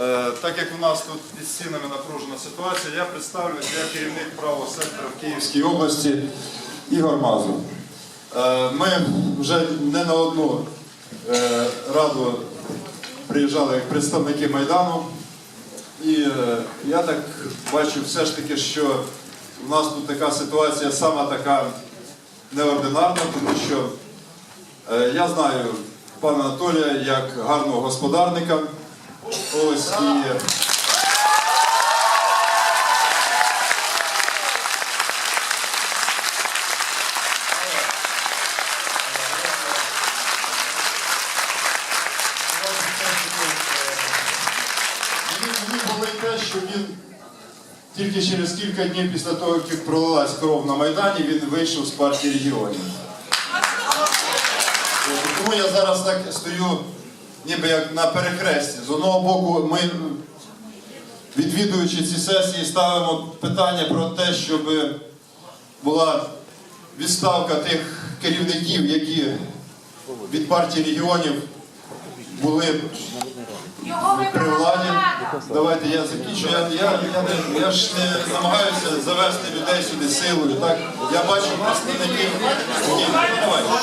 Е, Так як у нас тут під стінами напружена ситуація, я представлюсь, я керівник правого сектора в Київській області Ігор Мазур. Е, Ми вже не на одну е, раду приїжджали як представники Майдану. І я так бачу все ж таки, що у нас тут така ситуація сама така неординарна, тому що я знаю пана Анатолія як гарного господарника. Ось і що він тільки через кілька днів після того, як пролилась кров на Майдані, він вийшов з партії регіонів. Тому я зараз так стою, ніби як на перехресті. З одного боку, ми, відвідуючи ці сесії, ставимо питання про те, щоб була відставка тих керівників, які від партії регіонів були при владі. Давайте я закінчу. Я, я, я, я ж не намагаюся завести людей сюди силою. Так? Я бачу представників.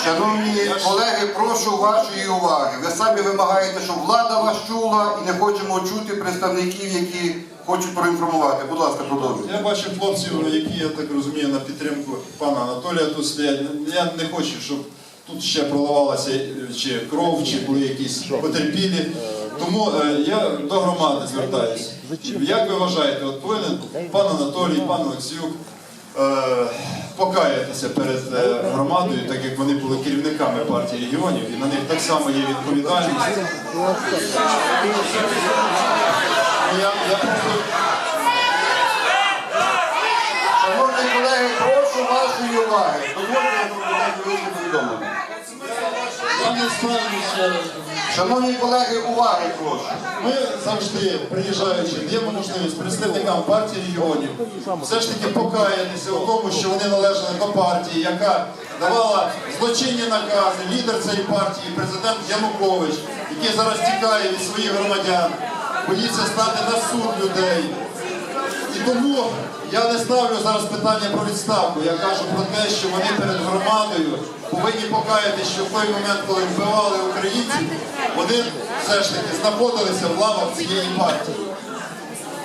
Ну. Шановні колеги, прошу вашої уваги. Ви самі вимагаєте, щоб влада вас чула і не хочемо чути представників, які хочуть проінформувати. Будь ласка, продовжуйте. Я бачу хлопців, які, я так розумію, на підтримку пана Анатолія тут стоять. Я не хочу, щоб тут ще проливалася е, чи кров, чи були якісь потерпілі. Тому е, я до громади звертаюся. Як ви вважаєте, от повинен пан Анатолій, пан Олексюк покаятися перед е, громадою, так як вони були керівниками партії регіонів, і на них так само є відповідальність. Я, я Шановні колеги, прошу вашої уваги. Дозвольте запропонувати вийти повідомлення. Шановні колеги, уваги прошу. Ми завжди, приїжджаючи, даємо можливість представникам партії регіонів все ж таки покаятися у тому, що вони належали до партії, яка давала злочинні накази, лідер цієї партії, президент Янукович, який зараз тікає від своїх громадян, боїться стати на суд людей. І тому я не ставлю зараз питання про відставку. Я кажу про те, що вони перед громадою повинні покаятися, що в той момент, коли вбивали українців, вони все ж таки знаходилися в лавах цієї партії.